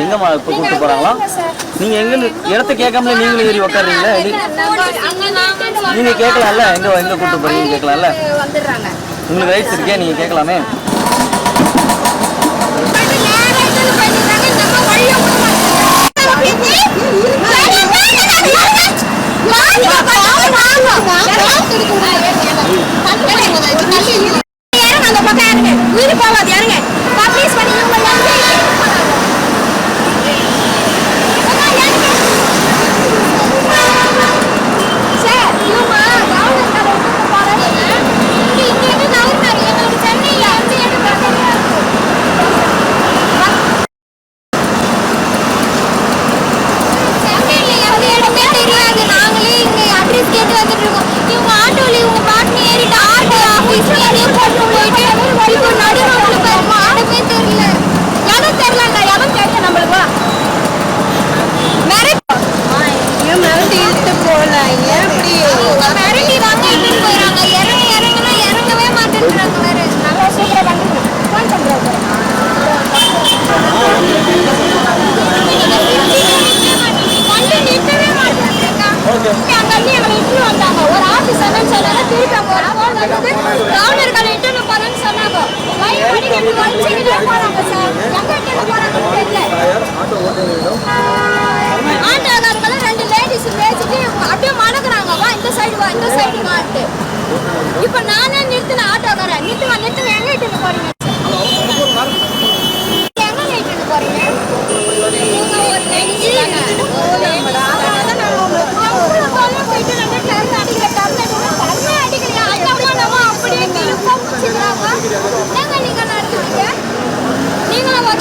எங்கம்மா இப்போ கூப்பிட்டு போறாங்களா? நீங்க எங்க இடத்த கேட்காமல நீங்களும் ஏறி உட்காருறீங்களா நீங்க கேட்கலாம்ல? எங்க எங்க கூப்பிட்டு போறீங்க கேட்கலாம்ல? உங்களுக்கு ரைட்ஸ் இருக்கே நீங்க கேட்கலாமே? உயிர் போவாது இறங்க ப்ளீஸ் பண்ணி ஆட்டோ அங்க கவர்னர்களை போறேன்னு சொன்னாங்க. line பண்ணிக்கிட்டு வலிச்சுக்கிட்டே போறாங்க சார். எங்க போறாங்கன்னு தெரியல. ஆட்டோக்காரங்களும் ரெண்டு லேடிஸ் பேசிட்டு அப்படியே மடக்குறாங்க. வா, இந்த side வா, இந்த side வான்ட்டு. இப்ப நானே நிறுத்தின ஆட்டோக்காரன் நிறுத்துங்க நிறுத்துங்க எங்க இட்டுன்னு போறீங்க